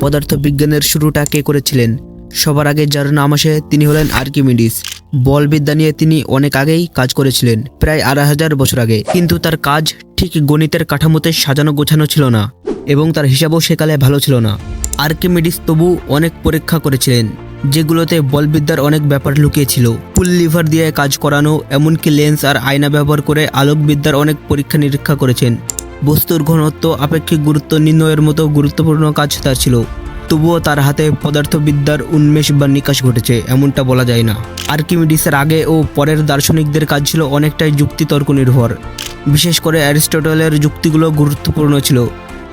পদার্থবিজ্ঞানের শুরুটা কে করেছিলেন? সবার আগে যার নাম আসে তিনি হলেন আর্কিমিডিস। বলবিদ্যা নিয়ে তিনি অনেক আগেই কাজ করেছিলেন, প্রায় আড়াই হাজার বছর আগে। কিন্তু তার কাজ ঠিক গণিতের কাঠামোতে সাজানো গোছানো ছিল না এবং তার হিসাবও সেকালে ভালো ছিল না। আর্কিমিডিস তবু অনেক পরীক্ষা করেছিলেন, যেগুলোতে বলবিদ্যার অনেক ব্যাপার লুকিয়েছিল। পুল লিভার দিয়ে কাজ করানো, এমনকি লেন্স আর আয়না ব্যবহার করে আলোকবিদ্যার অনেক পরীক্ষা নিরীক্ষা করেছেন। বস্তুর ঘনত্ব, আপেক্ষিক গুরুত্ব, নির্ণয়ের মতো গুরুত্বপূর্ণ কাজ তার ছিল। তবুও তার হাতে পদার্থবিদ্যার উন্মেষ বা নিকাশ ঘটেছে, এমনটা বলা যায় না। আর্কিমিডিসের আগে ও পরের দার্শনিকদের কাজ ছিল অনেকটাই যুক্তিতর্ক নির্ভর। বিশেষ করে অ্যারিস্টটলের যুক্তিগুলো গুরুত্বপূর্ণ ছিল।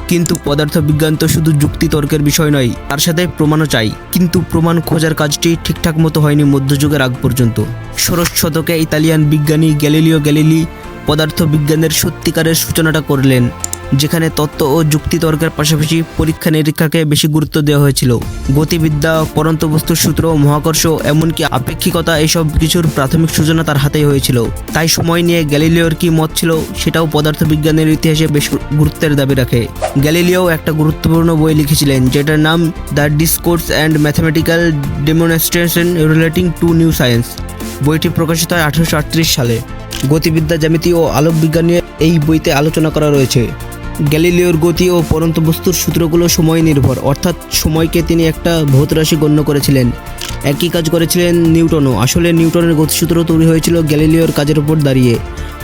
কিন্তু পদার্থবিজ্ঞান তো শুধু যুক্তিতর্কের বিষয় নয়, তার সাথে প্রমাণও চাই। কিন্তু প্রমাণ খোঁজার কাজটি ঠিকঠাক মতো হয়নি মধ্যযুগের আগ পর্যন্ত। ষোড়শ শতকে ইতালিয়ান বিজ্ঞানী গ্যালিলিও গ্যালিলি পদার্থবিজ্ঞানের সত্যিকারের সূচনাটা করলেন, যেখানে তত্ত্ব ও যুক্তিতর্কের পাশাপাশি পরীক্ষা নিরীক্ষাকে বেশি গুরুত্ব দেওয়া হয়েছিল। গতিবিদ্যা পরন্ত বস্তুর সূত্র, মহাকর্ষ, এমনকি আপেক্ষিকতা এসব কিছুর প্রাথমিক সূচনা তার হাতেই হয়েছিল। তাই সময় নিয়ে গ্যালিলিওর কি মত ছিল, সেটাও পদার্থবিজ্ঞানের ইতিহাসে বেশ গুরুত্বের দাবি রাখে। গ্যালিলিও একটা গুরুত্বপূর্ণ বই লিখেছিলেন, যেটার নাম the discourse and mathematical demonstration relating to new science বইটি প্রকাশিত হয় আঠারোশো আটত্রিশ সালে। গতিবিদ্যা জ্যামিতি ও আলোকবিজ্ঞান নিয়ে এই বইতে আলোচনা করা রয়েছে। গ্যালিলিওর গতি ও পরন্ত বস্তুর সূত্রগুলো সময় নির্ভর, অর্থাৎ সময়কে তিনি একটা ভৌত রাশি গণ্য করেছিলেন। একই কাজ করেছিলেন নিউটনও। আসলে নিউটনের গতিসূত্র তৈরি হয়েছিল গ্যালিলিওর কাজের উপর দাঁড়িয়ে।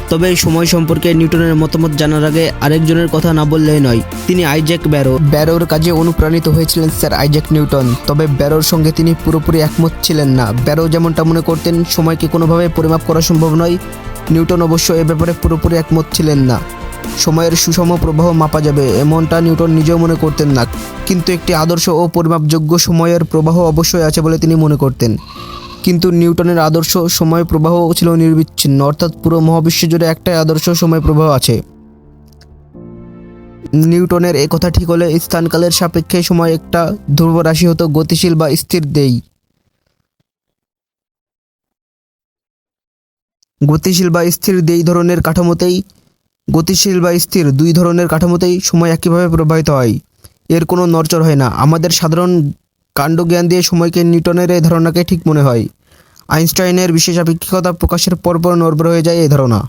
তবে সময় সম্পর্কে নিউটনের মতামত জানার আগে আরেকজনের কথা না বললেই নয়, তিনি আইজ্যাক ব্যারো। ব্যারোর কাজে অনুপ্রাণিত হয়েছিলেন স্যার আইজ্যাক নিউটন। তবে ব্যারোর সঙ্গে তিনি পুরোপুরি একমত ছিলেন না। ব্যারো যেমনটা মনে করতেন, সময়কে কোনোভাবে পরিমাপ করা সম্ভব নয় নিউটন অবশ্য এ ব্যাপারে পুরোপুরি একমত ছিলেন না। সময়ের সুষম প্রবাহ মাপা যাবে, এমনটা নিউটন নিজেও মনে করতেন না। কিন্তু একটি আদর্শ ও পরিমাপযোগ্য সময়ের প্রবাহ অবশ্যই আছে বলে তিনি মনে করতেন। কিন্তু নিউটনের আদর্শ সময় প্রবাহ ছিল নির্বিচ্ছিন্ন, অর্থাৎ পুরো মহাবিশ্ব জুড়ে একটাই আদর্শ সময় প্রবাহ আছে। নিউটনের কথা ঠিক হলে স্থানকালের সাপেক্ষে সময় একটা ধ্রুব রাশি হতো গতিশীল বা স্থির দেই। গতিশীল বা স্থির দুই ধরনের কাঠামোতেই, গতিশীল বা স্থির দুই ধরনের কাঠামোতেই সময় একইভাবে প্রবাহিত হয়। এর কোনো নড়চড় হয় না। আমাদের সাধারণ কাণ্ড জ্ঞান দিয়ে সময়কে নিউটনের এই ধারণাকে ঠিক মনে হয়। আইনস্টাইনের বিশেষ আপেক্ষিকতা প্রকাশের পরপর নড়বড় হয়ে যায় এই ধারণা।